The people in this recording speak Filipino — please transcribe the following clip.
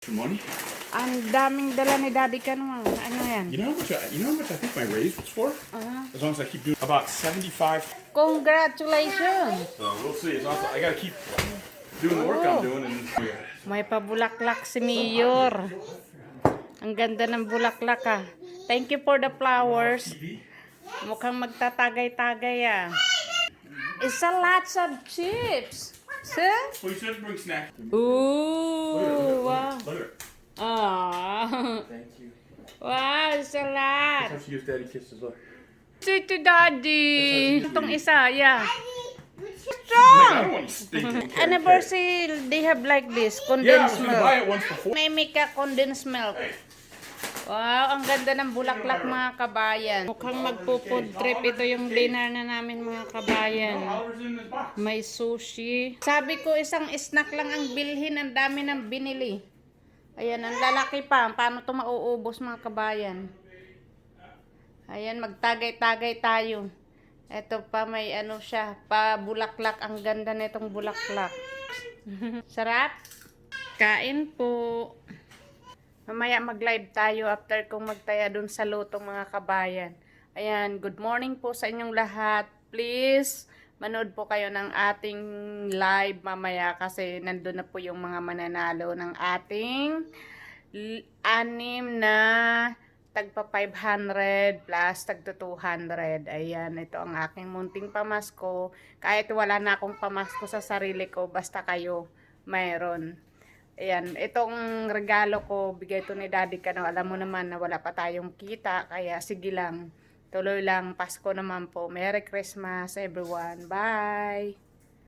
For money? Ang daming dala ni Daddy Kanwang. Ano yan? You know how much? I, you know how much I think my raise was for? Uh-huh. As long as I keep doing about seventy-five. Congratulations! So we'll see. As long as I gotta keep doing the work I'm Oh. doing, and May pabulaklak si Mayor. Ang ganda ng bulaklak ah. Thank you for the flowers. Mukhang magtatagay-tagay ah. Isa lots of chips. See? well, you said bring snack. Ooh, wow. Look at her. Ah. Thank you. Wow, isa lot. How she gives daddy kisses. Look. Sweet to daddy. Itong isa, yeah. Like, I Strong. don't want you stinking. Anniversary, they have like this, Yeah, I was condensed gonna buy milk. it once before. May Mika condensed milk. Wow, ang ganda ng bulaklak mga kabayan. Mukhang magpo-food trip. Ito yung dinner na namin mga kabayan. Oliver's in this box. May sushi. Sabi ko isang snack lang ang bilhin. Ang dami ng binili. Ayan, ang lalaki pa. Paano to mauubos mga kabayan? Ayan, magtagay-tagay tayo. Ito pa may ano siya, pa bulaklak. Ang ganda nitong bulaklak. Sarap? Kain po. Mamaya mag-live tayo after kong magtaya dun sa lutong mga kabayan. Ayan, good morning po sa inyong lahat. Please, manood po kayo ng ating live mamaya kasi nandun na po yung mga mananalo ng ating anim na tagpa 500 plus tagto 200. Ayan, ito ang aking munting pamasko. Kahit wala na akong pamasko sa sarili ko, basta kayo mayroon. Ayan, itong regalo ko, bigay to ni Daddy Kano. Alam mo naman na wala pa tayong kita, kaya sige lang. Tuloy lang, Pasko naman po. Merry Christmas everyone. Bye!